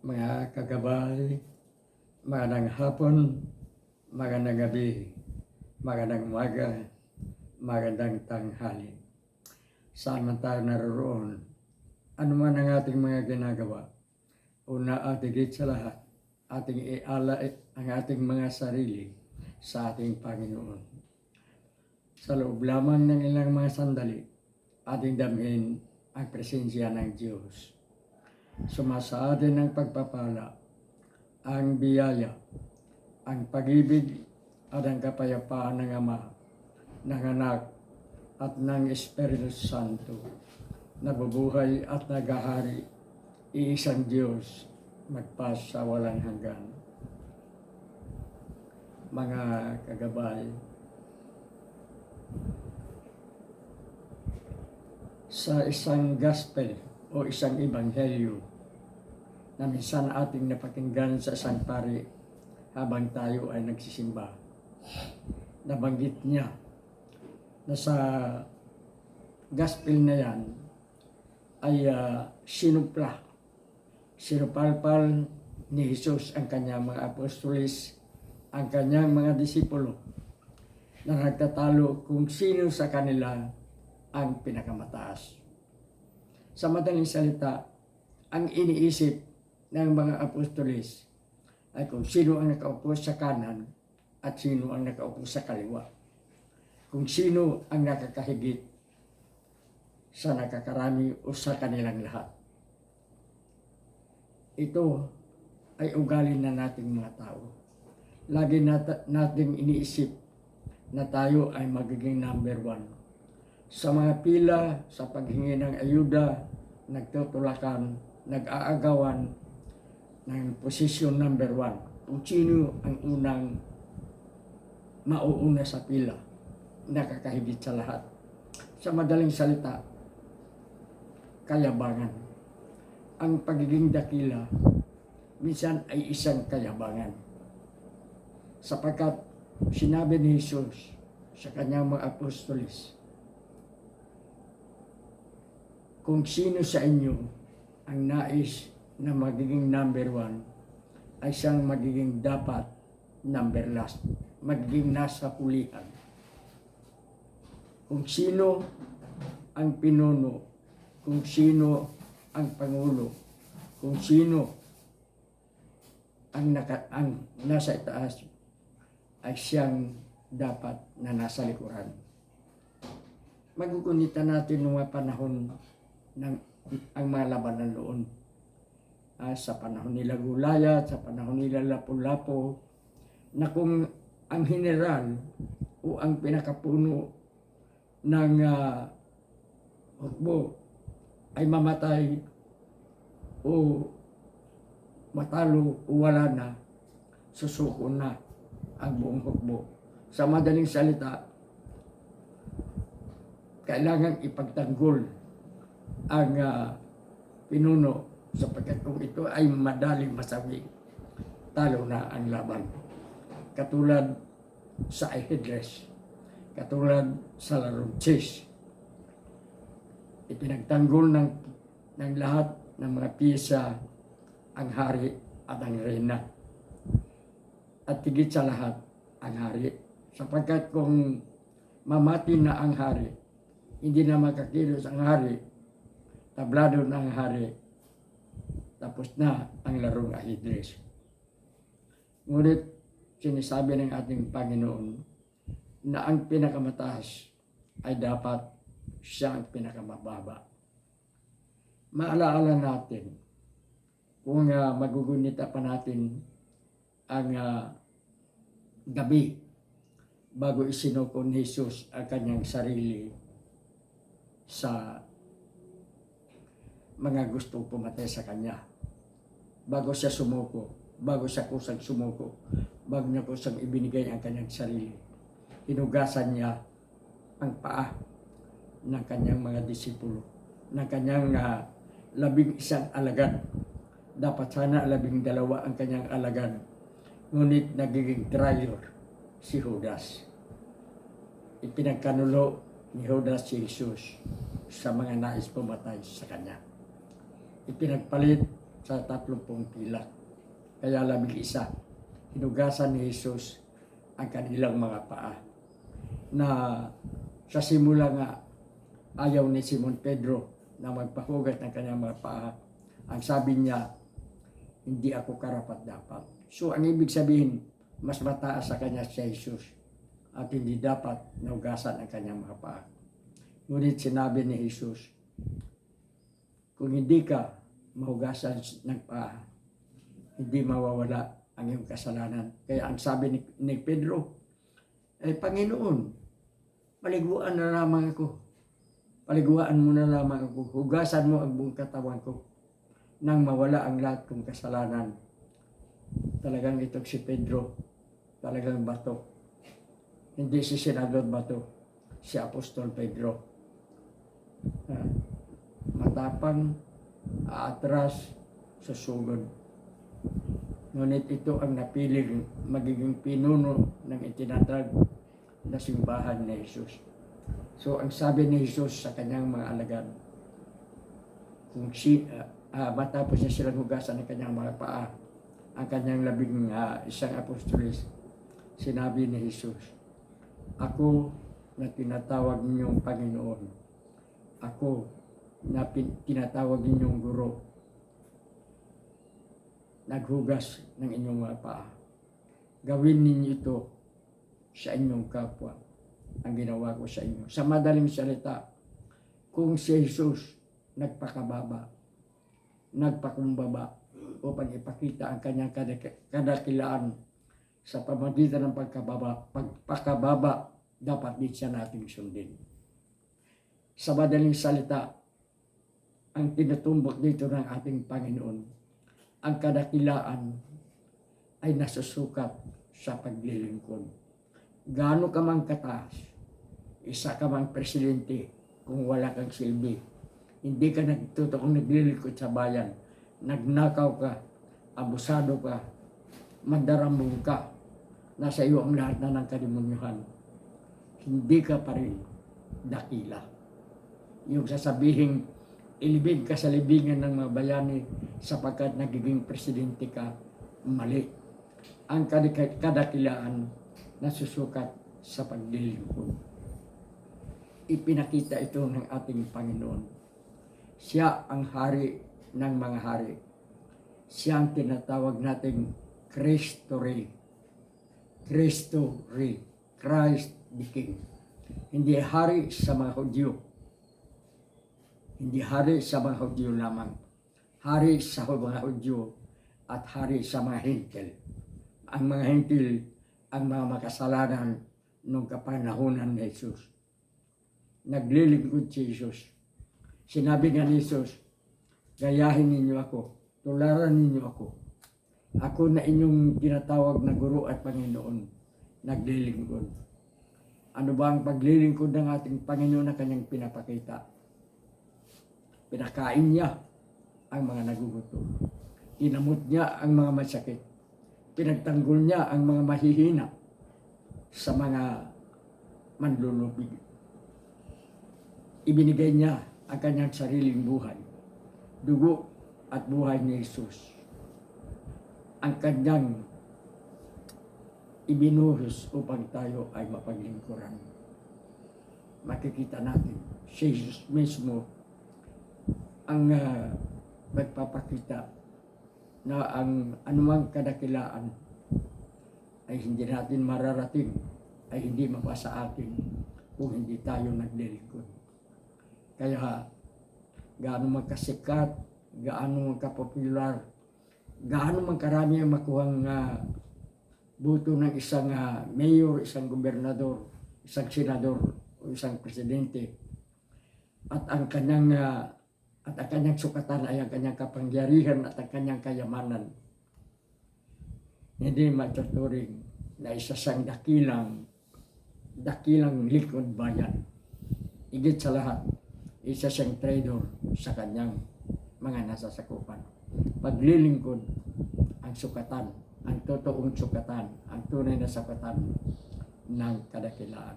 mga kagabay, magandang hapon, magandang gabi, magandang umaga, magandang tanghali. Saan man tayo naroon, ano man ang ating mga ginagawa, una at higit sa lahat, ating iala ang ating mga sarili sa ating Panginoon. Sa loob lamang ng ilang mga sandali, ating damhin ang presensya ng Diyos sumasa atin ang pagpapala, ang biyaya, ang pag-ibig at ang kapayapaan ng Ama, ng Anak, at ng Espiritu Santo, nabubuhay at nagahari, iisang Diyos, magpas walang hanggan. Mga kagabay, sa isang gospel o isang ebanghelyo na minsan ating napakinggan sa isang pari habang tayo ay nagsisimba. Nabanggit niya na sa gospel na yan ay uh, sinupla, sinupalpal ni Jesus ang kanyang mga apostolis, ang kanyang mga disipulo na nagtatalo kung sino sa kanila ang pinakamataas. Sa madaling salita, ang iniisip ng mga apostolis ay kung sino ang nakaupo sa kanan at sino ang nakaupo sa kaliwa. Kung sino ang nakakahigit sa nakakarami o sa kanilang lahat. Ito ay ugali na nating mga tao. Lagi nat- nating iniisip na tayo ay magiging number one. Sa mga pila, sa paghingi ng ayuda, nagtutulakan, nag-aagawan, ng position number one. Kung sino ang unang mauuna sa pila, nakakahigit sa lahat. Sa madaling salita, kayabangan. Ang pagiging dakila, minsan ay isang kayabangan. Sapagkat sinabi ni Jesus sa kanyang mga apostolis, kung sino sa inyo ang nais na magiging number one ay siyang magiging dapat number last. Magiging nasa hulihan. Kung sino ang pinuno, kung sino ang pangulo, kung sino ang, naka, ang nasa itaas ay siyang dapat na nasa likuran. Magugunitan natin ng mga panahon ng ang mga labanan noon uh, sa panahon nila Gulaya, sa panahon nila Lapu-Lapu, na kung ang general o ang pinakapuno ng uh, hukbo ay mamatay o matalo o wala na, susuko na ang buong hukbo. Sa madaling salita, kailangan ipagtanggol ang uh, pinuno sapagkat kung ito ay madaling masawi, talo na ang laban. Katulad sa ajedress, katulad sa larong chess. Ipinagtanggol ng, ng lahat ng mga piyesa ang hari at ang reyna. At higit sa lahat, ang hari. Sapagkat kung mamati na ang hari, hindi na makakilos ang hari, tablado na ang hari, tapos na ang larong ahidres. Ngunit sinasabi ng ating Panginoon na ang pinakamataas ay dapat siya ang pinakamababa. Maalaala natin kung uh, magugunita pa natin ang uh, gabi bago isinuko ni Jesus ang kanyang sarili sa mga gustong pumatay sa kanya bago siya sumuko, bago siya kusang sumuko, bago niya kusang ibinigay ang kanyang sarili. Hinugasan niya ang paa ng kanyang mga disipulo, ng kanyang uh, labing isang alagad. Dapat sana labing dalawa ang kanyang alagad. Ngunit nagiging traitor si Judas. Ipinagkanulo ni Judas si Jesus sa mga nais pumatay sa kanya. Ipinagpalit sa tatlumpong pilak. Kaya labing isa, hinugasan ni Jesus ang kanilang mga paa. Na sa simula nga, ayaw ni Simon Pedro na magpahugat ng kanyang mga paa. Ang sabi niya, hindi ako karapat dapat. So ang ibig sabihin, mas mataas sa kanya si Jesus at hindi dapat naugasan ang kanyang mga paa. Ngunit sinabi ni Jesus, kung hindi ka mahugasan ng paa, hindi mawawala ang iyong kasalanan. Kaya ang sabi ni, ni Pedro, eh Panginoon, paliguan na lamang ako. Paliguan mo na lamang ako. Hugasan mo ang buong katawan ko nang mawala ang lahat kong kasalanan. Talagang itong si Pedro, talagang bato. Hindi si Senador Bato, si Apostol Pedro. Ah, matapang, aatras, susugod. Ngunit ito ang napiling magiging pinuno ng itinatag na simbahan ni Jesus. So ang sabi ni Jesus sa kanyang mga alagad, kung si, ah, ah, matapos niya silang hugasan ng kanyang mga paa, ang kanyang labing ah, isang apostolis, sinabi ni Jesus, Ako na tinatawag ninyong Panginoon, ako na tinatawag ninyong guro, naghugas ng inyong mga paa. Gawin ninyo ito sa inyong kapwa ang ginawa ko sa inyo. Sa madaling salita, kung si Jesus nagpakababa, nagpakumbaba upang ipakita ang kanyang kadak- kadakilaan sa pamagitan ng pagkababa, pagpakababa, dapat din siya nating sundin. Sa madaling salita, ang tinutumbok dito ng ating Panginoon, ang kadakilaan ay nasusukat sa paglilingkod. Gaano ka mang kataas, isa ka mang presidente kung wala kang silbi. Hindi ka nagtutukong naglilingkod sa bayan. Nagnakaw ka, abusado ka, mandaramong ka, nasa iyo ang lahat na ng kalimunyuhan. Hindi ka pa rin dakila. Yung sasabihin, ilibig ka sa libingan ng mga bayani sapagkat nagiging presidente ka, mali. Ang kadakilaan nasusukat sa paglilingkod. Ipinakita ito ng ating Panginoon. Siya ang hari ng mga hari. Siya ang tinatawag nating Kristo Rey. Kristo Rey. Christ the King. Hindi hari sa mga Hudyo. Hindi hari sa mga Hudyo lamang. Hari sa mga Hudyo at hari sa mga Hintil. Ang mga Hintil, ang mga makasalanan nung kapanahonan ni Jesus. Naglilingkod si Jesus. Sinabi nga ni Jesus, gayahin ninyo ako, tularan ninyo ako. Ako na inyong tinatawag na guro at Panginoon, naglilingkod. Ano ba ang paglilingkod ng ating Panginoon na kanyang pinapakita? Pinakain niya ang mga nagugutom. Inamot niya ang mga masakit. Pinagtanggol niya ang mga mahihina sa mga manlulubig. Ibinigay niya ang kanyang sariling buhay. Dugo at buhay ni Jesus. Ang kanyang ibinuhos upang tayo ay mapaglingkuran. Makikita natin, si Jesus mismo ang uh, magpapakita na ang anumang kadakilaan ay hindi natin mararating, ay hindi mapasa atin kung hindi tayo naglilingkod. Kaya gaano man kasikat, gaano man kapopular, gaano man karami ang makuhang uh, buto ng isang uh, mayor, isang gobernador, isang senador, o isang presidente. At ang kanyang uh, at ang kanyang sukatan ay ang kanyang kapangyarihan at ang kanyang kayamanan. Hindi matuturing na isa siyang dakilang dakilang likod bayan. Higit sa lahat, isa siyang trader sa kanyang mga nasasakupan. Paglilingkod ang sukatan, ang totoong sukatan, ang tunay na sukatan ng kadakilaan.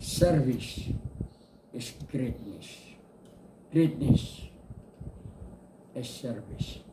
Service is greatness. Greatness service.